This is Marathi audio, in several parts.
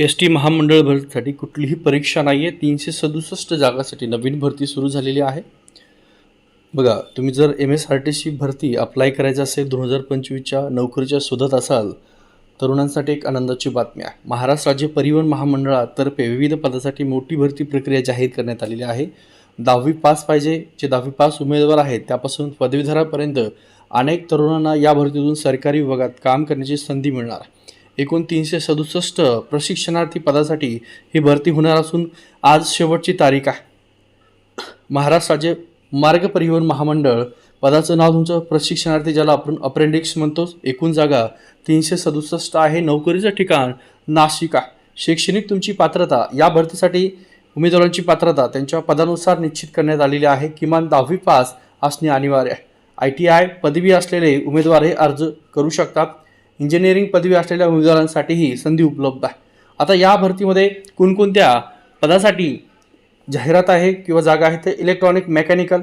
एस टी महामंडळ भरतीसाठी कुठलीही परीक्षा नाही आहे तीनशे सदुसष्ट जागासाठी नवीन भरती सुरू झालेली आहे. बघा तुम्ही जर M S R T C भरती अप्लाय करायचं असेल दोन हजार पंचवीसच्या नोकरीच्या शोधात असाल तरुणांसाठी एक आनंदाची बातमी आहे. महाराष्ट्र राज्य परिवहन महामंडळातर्फे विविध पदासाठी मोठी भरती प्रक्रिया जाहीर करण्यात आलेली आहे. दहावी पास पाहिजे जे दहावी पास उमेदवार आहेत त्यापासून पदवीधरापर्यंत अनेक तरुणांना या भरतीतून सरकारी विभागात काम करण्याची संधी मिळणार आहे. एकूण तीनशे सदुसष्ट प्रशिक्षणार्थी पदासाठी ही भरती होणार असून आज शेवटची तारीख आहे. महाराष्ट्र राज्य मार्ग परिवहन महामंडळ पदाचं नाव तुमचं प्रशिक्षणार्थी ज्याला आपण अप्रेंडिक्स म्हणतो एकूण जागा तीनशे सदुसष्ट आहे. नोकरीचं ठिकाण नाशिक आहे. शैक्षणिक तुमची पात्रता या भरतीसाठी उमेदवारांची पात्रता त्यांच्या पदानुसार निश्चित करण्यात आलेली आहे. किमान दहावी पास असणे अनिवार्य आहे. आय टी आय पदवी असलेले उमेदवार हे अर्ज करू शकतात. इंजिनिअरिंग पदवी असलेल्या उमेदवारांसाठीही संधी उपलब्ध आहे. आता या भरतीमध्ये कोणकोणत्या पदासाठी जाहिरात आहे किंवा जागा आहे ते? Electronic mechanical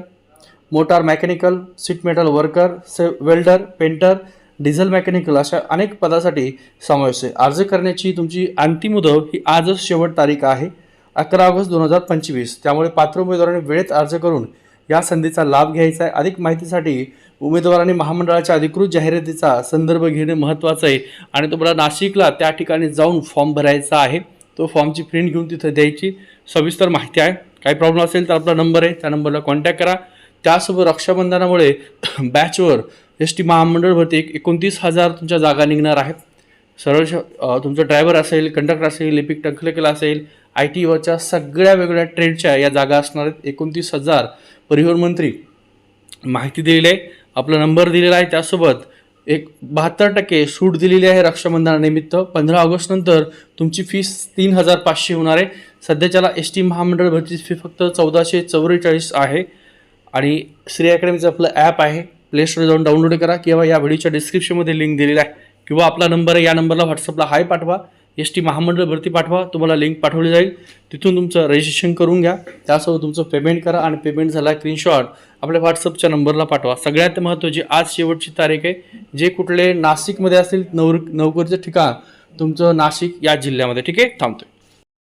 motor mechanical sheet metal worker से वेल्डर पेंटर डिझेल मेकॅनिकल अशा अनेक पदासाठी समावेश आहे. अर्ज करण्याची तुमची अंतिम मुदत ही आजच शेवट तारीख आहे अकरा ऑगस्ट दोन हजार पंचवीस. त्यामुळे पात्र उमेदवारांनी वेळेत अर्ज करून या संधीचा लाभ घ्यायचा आहे. अधिक माहितीसाठी उमेदवारांनी महामंडळाच्या अधिकृत जाहिरातीचा संदर्भ घेणे महत्त्वाचं आहे. आणि तुम्हाला नाशिकला त्या ठिकाणी जाऊन फॉर्म भरायचा आहे. तो फॉर्मची प्रिंट घेऊन तिथं द्यायची. सविस्तर माहिती आहे. काही प्रॉब्लेम असेल तर आपला नंबर आहे. त्या नंबरला कॉन्टॅक्ट करा. त्यासोबत रक्षाबंधनामुळे बॅचवर एस टी महामंडळ भरती एक एकोणतीस हजार तुमच्या जागा निघणार आहेत सरळ तुमचं ड्रायव्हर असेल कंडक्टर असेल लिपिक टंकलेकला असेल आय टी वरच्या सगळ्या वेगवेगळ्या ट्रेडच्या या जागा असणार आहेत. एकोणतीस हजार परिवहन मंत्री माहिती दिलेली आहे. आपला नंबर दिलेला आहे त्यासोबत एक बहात्तर टक्के सूट दिलेली आहे रक्षाबंधनानिमित्त. पंधरा ऑगस्टनंतर तुमची फीस तीन हजार पाचशे होणार आहे. सध्याच्याला एस टी महामंडळ भरतीची फी फक्त चौदाशे चौवेचाळीस आहे. आणि श्री अकॅडमीचं आपलं ॲप आहे. प्ले स्टोर जाऊन डाउनलोड करा किंवा या व्हिडिओच्या डिस्क्रिप्शनमध्ये लिंक दिलेला आहे. किंवा आपला नंबर आहे या नंबरला व्हॉट्सअपला हाय पाठवा. एस टी महामंडळ भरती पाठवा तुम्हाला लिंक पाठवली जाईल. तिथून तुमचं रजिस्ट्रेशन करून घ्या. त्यासोबत तुमचं पेमेंट करा आणि पेमेंट झाला स्क्रीनशॉट आपल्या व्हॉट्सअपच्या नंबरला पाठवा. सगळ्यात महत्त्वाची आज शेवटची तारीख आहे. जे कुठले नाशिकमध्ये असतील नवर नोकरीचं ठिकाण तुमचं नाशिक या जिल्ह्यामध्ये. ठीक आहे? थांबतोय.